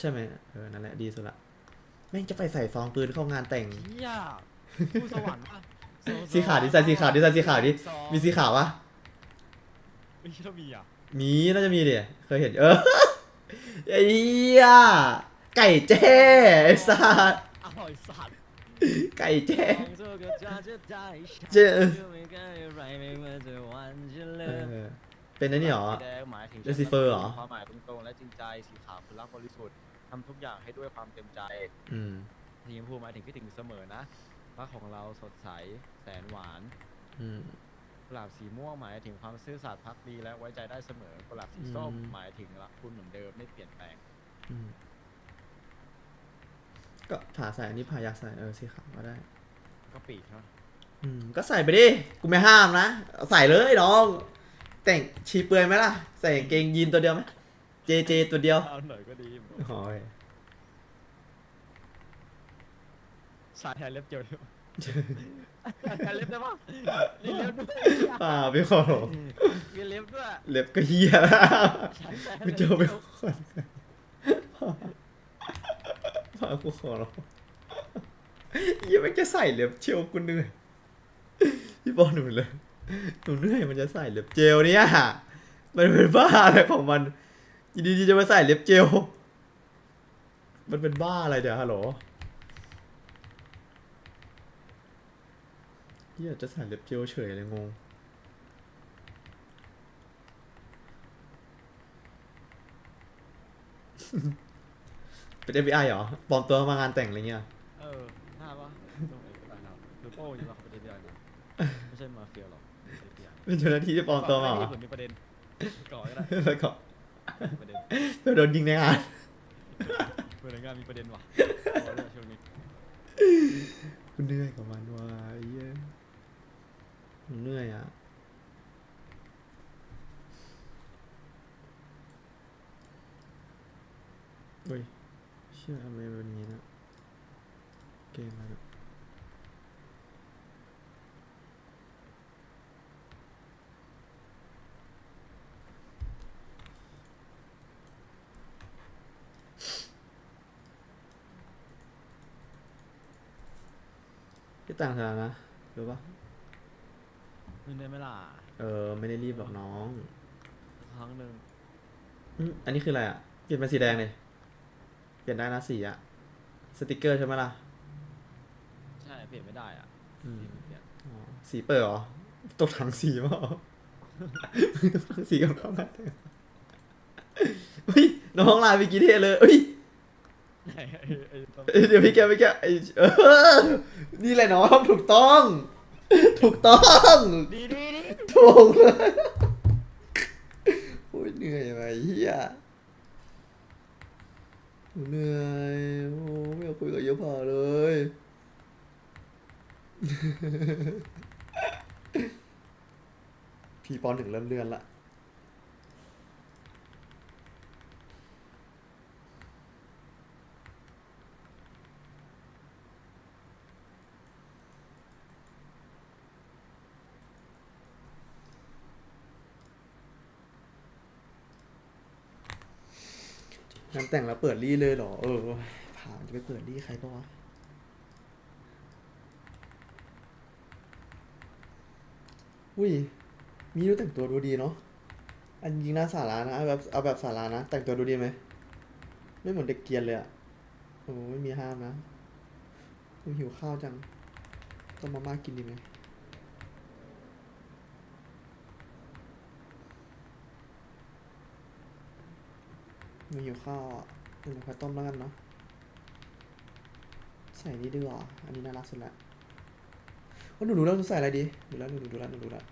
ใช่ไหมเออนั่นแหละดีสุดละแม่งจะไปใส่ซองปืนเข้างานแต่งเฮียผู้สวรรค์ปะโซโซสีขาวดิใส่สีขาวดิใส่สีขาวดิซอมีสีขาวปะไม่คิดว่ามีอะมีน่าจะมีดิเคยเห็นเออ ไอ้เหี้ยไก่แจ้ไอ้สัสอร่อยสัตว์ไก่แจ้มองเธอก็จะจะได้เจ้าไม่เคยอะไรไม่ว่าจะวันจะเอเลิกอเป็นไอ้นี่เหรอสีแดงหมายถึง Lucifer เหรอ ความหมายตรงๆและจริงใจสีขาวคือรักบริสุทธิ์ ทำทุกอย่างให้ด้วยความเต็มใจอืมสีชมพูหมายถึงคิดถึงเสมอนะรักของเราสดใสแสนหวานอืม กุหลาบสีม่วงหมายถึงความซื่อสัตย์พักดีและไว้ใจได้เสมอกุหลาบสีส้มอืม หมายถึงรักคุณเหมือนเดิมไม่เปลี่ยนแปลงอืมก็ผ่าใส่อันนี้ผ่าอยากใส่เออสีขาวก็ได้ ก็ปีกเนาะอืมก็ใส่ไปดิ กูไม่ห้ามนะเอาใส่เลยน้อง แต่งชีเปลือยไหมล่ะ ใส่กางเกงยีนตัวเดียวไหมเจเจตัวเดียวเอาหน่อยก็ดีโอ้ยสายแทนเล็บเจียวด้วยแทนเล็บได้ปะมีเล็บด้วยป่าพี่ขอร้องมีเล็บด้วยเล็บก็เฮียแล้วใช้แทนกูเจอไปคนป่ากูขอร้องเฮียไม่จะใส่เล็บเจลกูเหนื่อยพี่บอลหนูเลยหนูเหนื่อยมันจะใส่เล็บเจลเนี่ยมันเป็นบ้าอะไรของมัน ยินดีๆจะมาใส่เล็บเจล มันเป็นบ้าอะไรเดี๋ยวฮัลโหลเฮียจะใส่เล็บเจลเฉยเลยงง เป็น FBI เหรอปลอมตัวมางานแต่งอะไรเงี้ย เออน้าปะตรงไหนก็ได้นะคือโป้ยังมาเขาเป็นเดียวนะไม่ใช่มาเฟียหรอก FBI เป็นเจ้าหน้าที่ที่ปลอมตัวมาเหรอเผื่อมีประเด็นก่อนก็ได้แล้วก็ ประเด็นเพื่อโดนยิงในงานเผื่อในงานมีประเด็นว่ะรอเลยช่วงนี้กูเหนื่อยกับมันว่ะไอ้เหี้ยกูเหนื่อยอะเฮ้ยเชื่อทำไมเป็นอย่างนี้นะเกมอะไรนะ ที่ต่างสถานะรู้ปะนึกได้ไหมล่ะเออ ไม่ได้รีบหรอกน้องครั้งหนึ่งอืมอันนี้คืออะไรอะ เปลี่ยนเป็นสีแดงเลยเปลี่ยนได้นะสีอะ สติกเกอร์ใช่ไหมล่ะ ใช่เปลี่ยนไม่ได้อะอืมเปลี่ยนอ๋อสีเปิดเหรอตกถังสีมั้งตกถังสีกับเข้ามาเฮ้ยน้องลายไปกี่เท่เลยเฮ้ย เดี๋ยวพี่แกพี่แกไอเออนี่แหละน้องถูกต้อง ถูกต้องดีดีดีถูกเลยโอ้ยเหนื่อยไปเฮียเหนื่อยโอ้ไม่อยากคุยกับเยอะพาเลยพี่ปอนถึงเริ่มเลื่อนละ แต่งแล้วเปิดรีเลยเหรอ เออผ่านจะไปเปิดรีใครปะวะอุ้ย มีดูแต่งตัวดูดีเนาะ อันยิงหน้าสารานะ เอาแบบเอาแบบสารานะ แต่งตัวดูดีไหม ไม่เหมือนเด็กเกียนเลยอะโอ้ไม่มีห้ามนะหิวข้าวจัง ต้มมาม่ากินดีไหม มีหิวข้าวอะเดี๋ยวค่อยต้มแล้วกันเนาะใส่นี่ดีกว่าอันนี้น่ารักสุดละว่าหนูดูแล้วหนูใส่อะไรดีดูแล้วหนูดูแล้วหนูดูแล้ว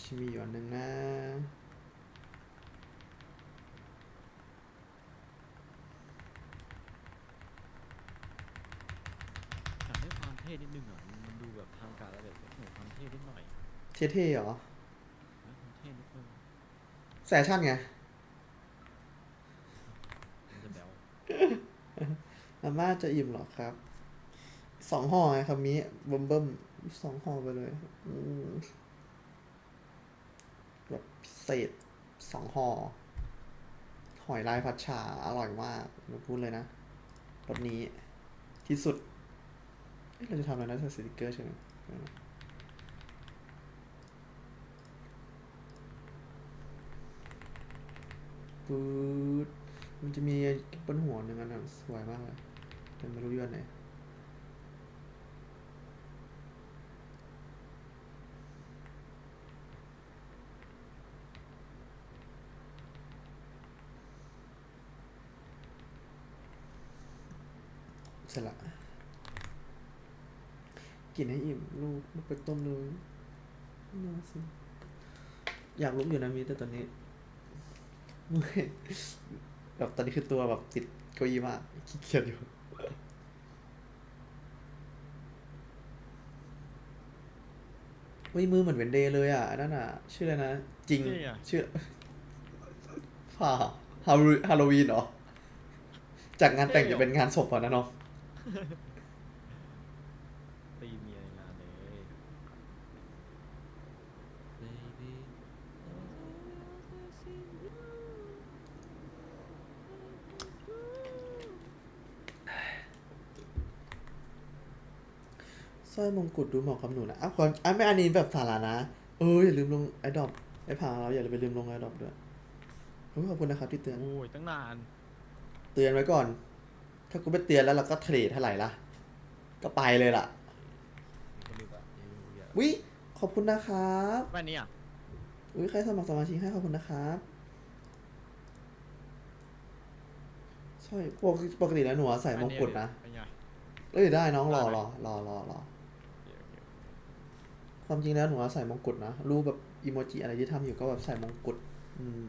ชิมีอยู่อันหนึ่งนะอยากให้ความเท่นิดนึงอะมันมันดูแบบทางการแล้วแบบโอ้โหความเท่นิดหน่อยเท่ๆเหรอนะความเท่นิดนึง แฟชั่นไง มันจะแบว มาม่าจะอิ่มเหรอครับ สองห่อไงครับมีเบิ่มเบิ่มสองห่อไปเลยอืแบบพิเศษสองห่อ หอยลายผัดฉาอร่อยมากหนูพูดเลยนะรสนี้ที่สุด เราจะทำอะไรนะใส่สติกเกอร์ใช่ไหมปื๊ดมันจะมีบนหัวหนึ่งอันนั้นสวยมากเลย แต่ไม่รู้ยอดไหนเสร็จละกินให้อิ่มลูกลูกไปต้มเลยน่าสิอยากลุกอยู่นะมีแต่ตอนนี้เมื่อแบบตอนนี้คือตัวแบบติดเก้าอี้มากขี้เกียจอยู่ วิมือเหมือนเวนเดย์เลยอะอันนั่นอะ ชื่ออะไรนะ จริงนี่ไงชื่อฝ่าฮาโลฮาโลวีนเหรอ จากงานแต่งจะเป็นงานศพอะนะน้อง ตีเมียในงานเลย Baby สร้อยมงกุฎดูเหมาะกับหนูนะอ้าวคนอะไม่อันนี้แบบสาระนะ เอออย่าลืมลงไอดอปไอพาเราอย่าไปลืมลงไอดอปด้วยโอ้ยขอบคุณนะครับที่เตือน โอ้ยตั้งนาน เตือนไว้ก่อน ถ้ากูไม่เตือนแล้วเราก็เทรดเท่าไหร่ล่ะ ก็ไปเลยล่ะมีคนดูแบบเยอะวิขอบคุณนะครับแว่นนี้อะอุ้ยใครสมัครสมาชิกให้ขอบคุณนะครับสร้อยปกติปกติแล้วหนูอะใส่มงกุฎนะ เป็นไงเอ้ยได้น้องรอได้ไหมรอรอรอรอโอเคโอเค ความจริงแล้วหนูอะใส่มงกุฎนะ รูปแบบอีโมจิอะไรที่ทำอยู่ก็แบบใส่มงกุฎอืม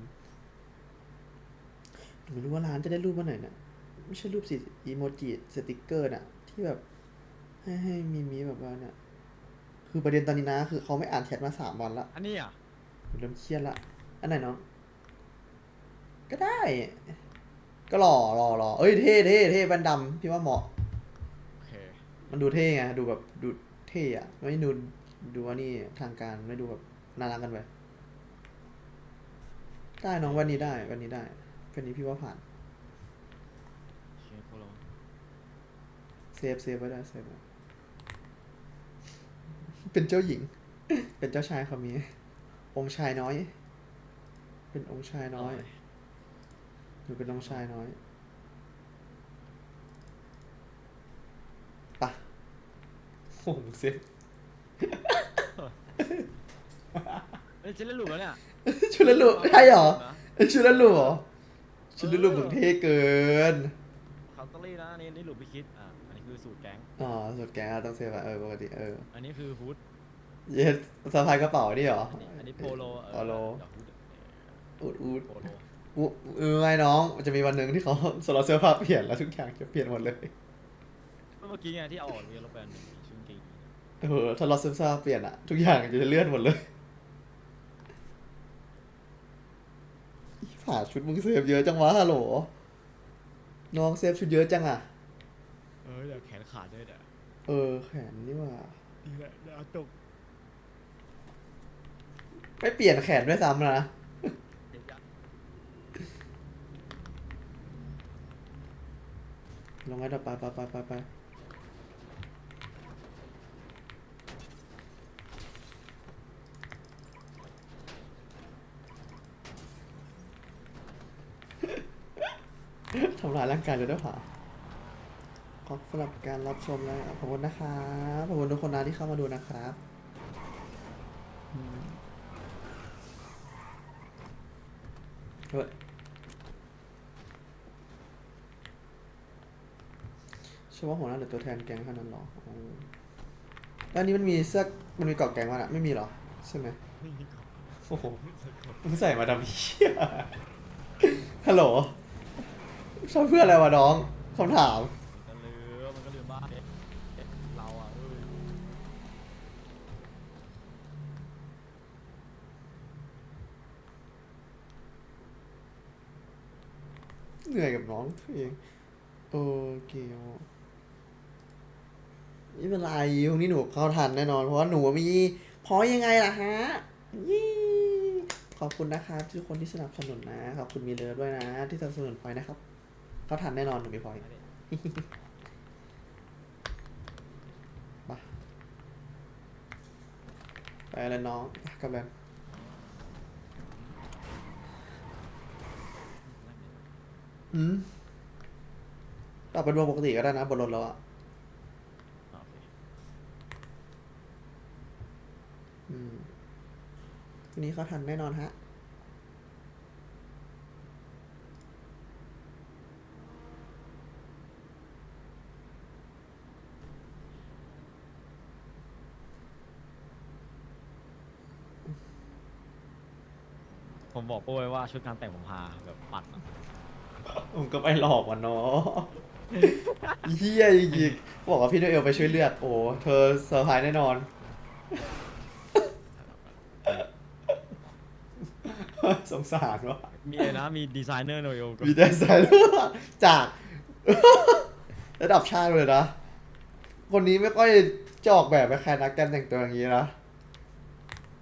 หนูไม่รู้ว่าร้านจะได้รูปวันไหนเนี่ยไม่ใช่รูปสีอีโมจิสติกเกอร์น่ะ ที่แบบ ให้ให้มีมีแบบว่าเนี่ยคือประเด็นตอนนี้นะ คือเขาไม่อ่านแชทมาสามวันละอันนี้อะหนูเริ่มเครียดละ อันไหนน้อง ก็ได้ ก็หล่อหล่อหล่อเอ้ยเท่เท่เท่แว่นดำพี่ว่าเหมาะโอเคมันดูเท่ไง ดูแบบดูเท่อะไม่ดู ดูว่านี่ทางการไม่ดูแบบน่ารักกันไปได้น้องวันนี้ได้ วันนี้ได้วันนี้พี่ว่าผ่านโอเคโคโลเซฟเซฟไว้ได้เซฟไว้เป็นเจ้าหญิง เป็นเจ้าชายเขามี องค์ชายน้อย เป็นองค์ชายน้อยหนูเป็นองค์ชายน้อยปะโอ้โหเซฟ เอ้ยจะเล่นหลุมแล้วเนี่ยชุดละลุใช่เหรอนะชุดละลุเหรอชุดละลุมึงเท่เกินคาน์เตอรี่นะอันนี่นี่หลุมพิคิดอะอันนี้คือสูตรแก๊ง อ๋อสุดแกอะต้องเซฟอะเออปกติเอออันนี้คือฮูดเย็ดสะพายกระเป๋านี่เหรอ อันนี้อันนี้โปโลเออโปโล ดอกฮูดอูดอูดโปโลกูเออไงน้องมันจะมีวันหนึ่งที่เขาสล็อตเสื้อผ้าเปลี่ยนแล้วทุกอย่างจะเปลี่ยนหมดเลยเมื่อกี้ไงที่เอาออกเรียนรถแบนหนึ่งชุดเก่งเออถ้าล็อตเสื้อผ้าเปลี่ยนอะทุกอย่างจะเลื่อนหมดเลยอีผ่าชุดมึงเซฟเยอะจังวะฮัลโหล น้องเซฟชุดเยอะจังอะเออเดี๋ยวแขนขาดด้วยเดี๋ยวเออแขนนี่ว่านี่แหละเดี๋ยวเอาตกไม่เปลี่ยนแขนด้วยซ้ำนะ เดี๋ยวจะลงไงต่อไปไปไปไปไป ทำลายร่างกายเลยด้วยค่ะขอบสำหรับการรับชมแล้วขอบคุณนะครับขอบคุณทุกคนนะที่เข้ามาดูนะครับอืมเฮ้ยเชื่อว่าหัวหน้าหรือตัวแทนแก๊งเท่านั้นเหรออ๋อแล้วอันนี้มันมีเสื้อ มันมีเกาะแก๊งมันอะไม่มีเหรอ ใช่ไหมไม่มีก่อนโอ้โหมึงใส่มาทำเหี้ยฮัลโหล ชอบเพื่ออะไรวะน้องคำถาม ก็ลืมมันก็ลืมบ้านเอ๊ะเอ๊ะเราอะเออเหนื่อยกับน้องตัวเองโอเกียวไม่เป็นไรพรุ่งนี้หนูเข้าทันแน่นอน เพราะว่าหนูมีพอยังไงล่ะฮะยี่ขขอบคุณนะครับทุกคนที่สนับสนุนนะ ขอบคุณมีเลอด้วยนะ ที่สนับสนุนพลอยนะครับ เขาทันแน่นอนหนูมีพลอยมาดิมาไปแล้วน้องไปกลับแล้วอืมกลับเป็นวงปกติก็ได้นะบนรถแล้วอะโอเคอืมทีนี้เขาทันแน่นอนฮะ ผมบอกโป้ไว้ว่าชุดงานแต่งผมพาแบบปัดอะผมก็ไปหลอกมันเนาะเฮียจริงๆบอกว่าพี่โนเอลไปช่วยเลือกโอ้เธอเซอร์ไพรส์แน่นอน สงสารว่ะมีอะไรนะมีดีไซเนอร์โนโยกับมีดีไซเนอร์จาก ระดับชาติเลยนะ คนนี้ไม่ค่อยจะออกแบบไปใครนักการแต่งตัวอย่างนี้นะ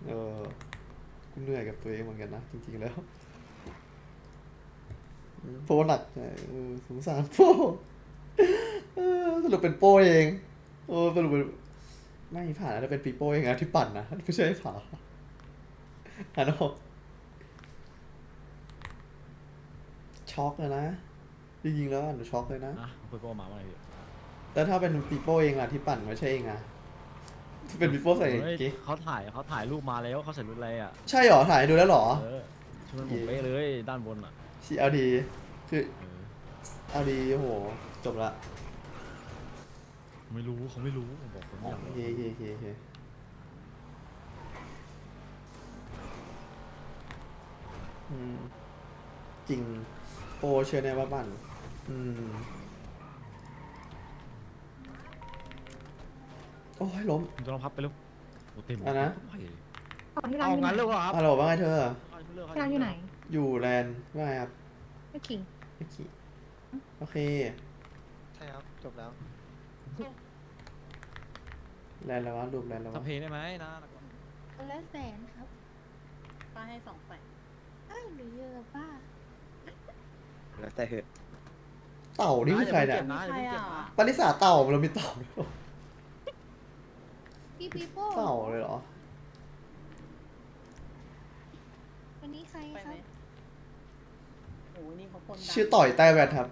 เออ กูเหนื่อยกับตัวเองเหมือนกันนะจริง ๆ แล้วอืมโป้หนักใจเออสงสารโป้เออสรุปเป็นโป้เองเออสรุปเป็นไม่ผ่านนะแต่เป็นปีโป้เองนะที่ปั่นนะไม่ใช่ผ่าอันนั้นช็อกเลยนะจริงๆแล้วอะหนูช็อกเลยนะอะคุยโป้มาเมื่อไหร่พี่แล้วถ้าเป็นปีโป้เองล่ะที่ปั่นไม่ใช่เองอะที่ เป็นปีโป้ใส่เฮ้ยกิ๊กเขาถ่ายเขาถ่ายรูปมาแล้วเขาใส่รุ่นอะไรอะใช่เหรอถ่ายให้ดูแล้วเหรอ เออชุดมันผมเป๊ะเลยด้านบนอะชีเอาดีคือเออเอาดีโอ้โหจบละไม่รู้เขาไม่รู้ผมบอกผมอยากโอรู้เคโอเคโอเคโอเคอืมจริงโปเชื่อแน่ว่าปั่นอืม อ้ยล้ม ผมจะลองพับไปลูกโอ้เต็มอะนะ ไม่เลยเอาที่ร้านเอาอยู่ไหนงั้นเลยเหรอครับฮัลโหลว่าไงเธอ ที่ร้านอยู่ไหนอยู่แลนด์ว่าไงครับโอเคโอเคโอเค ใช่ครับจบแล้วแลนด์แล้ววะรูปแลนด์แล้ววะทำเพลงได้ไหมนะ คนละแสนครับป้าให้สองแสนเอ้ยหรือเยอะป้าแล้วแต่เหอะเต่านี่คือใครเนี่ยนะอย่าเพิ่งเก็บนะปริสาเต่าเรามีเต่าด้วยเหรอ พี่ปีโป้เต่าเลยเหรอ วันนี้ใครครับโอ้นี่เขาคนดังชื่อต่อยแต้แบทครับ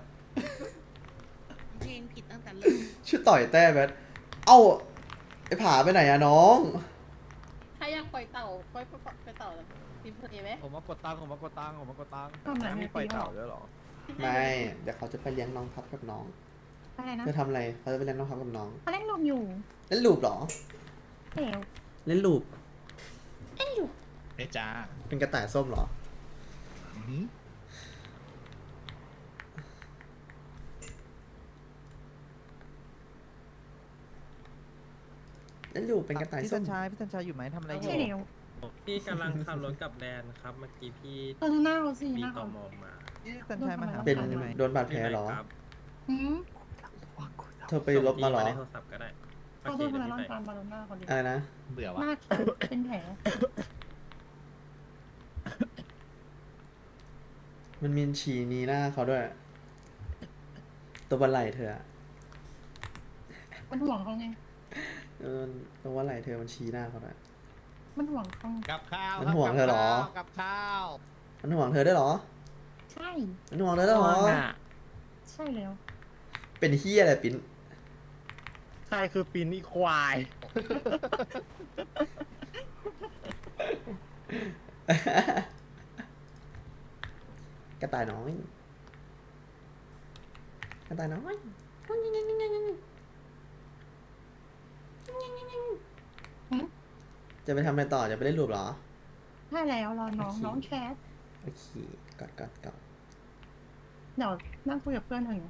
เพลงผิดตั้งแต่เริ่มชื่อต่อยแต้แบท เอ้าไอ้ผาไปไหนอะน้อง ใครอยากปล่อยเต่าปล่อยปล่อยปล่อยเต่าแบบพิมพ์เพลงไหมผมมากดตังค์ผมมากดตังค์ผมมากดตังค์ทำไหนมีปล่อยเต่าด้วยเหรอ ไม่ เดี๋ยวเขาจะไปเลี้ยงน้องพับกับน้อง อะไรนะจะทำอะไร เขาจะไปเลี้ยงน้องพับกับน้อง เขาเล่นลูกอยู่เล่นลูปเหรอ เดี๋ยวเล่นลูปเอ้จ้าเป็นกระต่ายส้มเหรอ อื้อหือเล่นลูปเป็นกระต่ายพี่ส้สัมญชัยพี่สัญชัยอยู่ไหมทำอะไรอยู่ ใช่เดี๋ยวพี่กำลังขับรถกลับแดนครับ เมื่อกี้พี่เออหน้าเขาสิหมีน้าตเขามมาพี่สัญชัยมาหาเป็นผมได้ไหมโดนบาดแผลเหรอไม่ครับหืมเธอไปลบมาเหรอส่งพี่ในโทรศัพท์ก็ได้ โอเขาเคโดนเดี๋ยวทำร้ายพี่ร่างไปกายมาโดนหน้าเขาดิอะไรนะ เบื่อหวะน้าเป็นแผลมันมีฉี่นีหน้าเขาด้วย ตัวบันไหลเธออะมันห่วงเขาไง เออตัวบันไหลเธอมันชี้หน้าเขาด้วย มันห่วงเขากับข้าวมันห่วงเธอเหรอ กับข้าวมันห่วงเธอได้วยเหรอ ใช่ มันห่วงเธอได้วยเหรอ ใช่แล้ว เป็นเฮียอะไรปิ้น ใครคือปินอีควาย กระต่ายน้อย กระต่ายน้อย จะไปทำอะไรต่อ จะไปเล่นรูปเหรอ ใช่แล้วรอน้องโอเค น้องแคทโอเคกอดกอดกอด เดี๋ยวนั่งคุยกับเพื่อนเธออยู่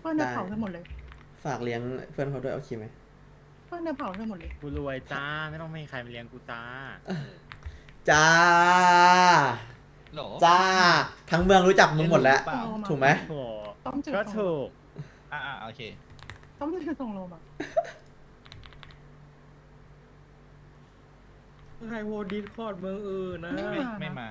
เพื่อนเธอได้ เผาเธอหมดเลย ฝากเลี้ยงเพื่อนเขาด้วยโอเคไหมเพื่อนเธอเผาเธอหมดเลยกูรวยจ้าไม่ต้องมีใครมาเลี้ยงกูจ้าจ้าหรอจ้า ทั้งเมืองรู้จักมึงหมดแล้ว เปล่า ถูกไหมโอ้ต้มจืดก็ส่งถูกอ่าโอเค ต้มจืดส่งโลมาอใครโพสต์ดิสคอร์ดเมืองอื่นนะ ไม่ไม่มาไม่มา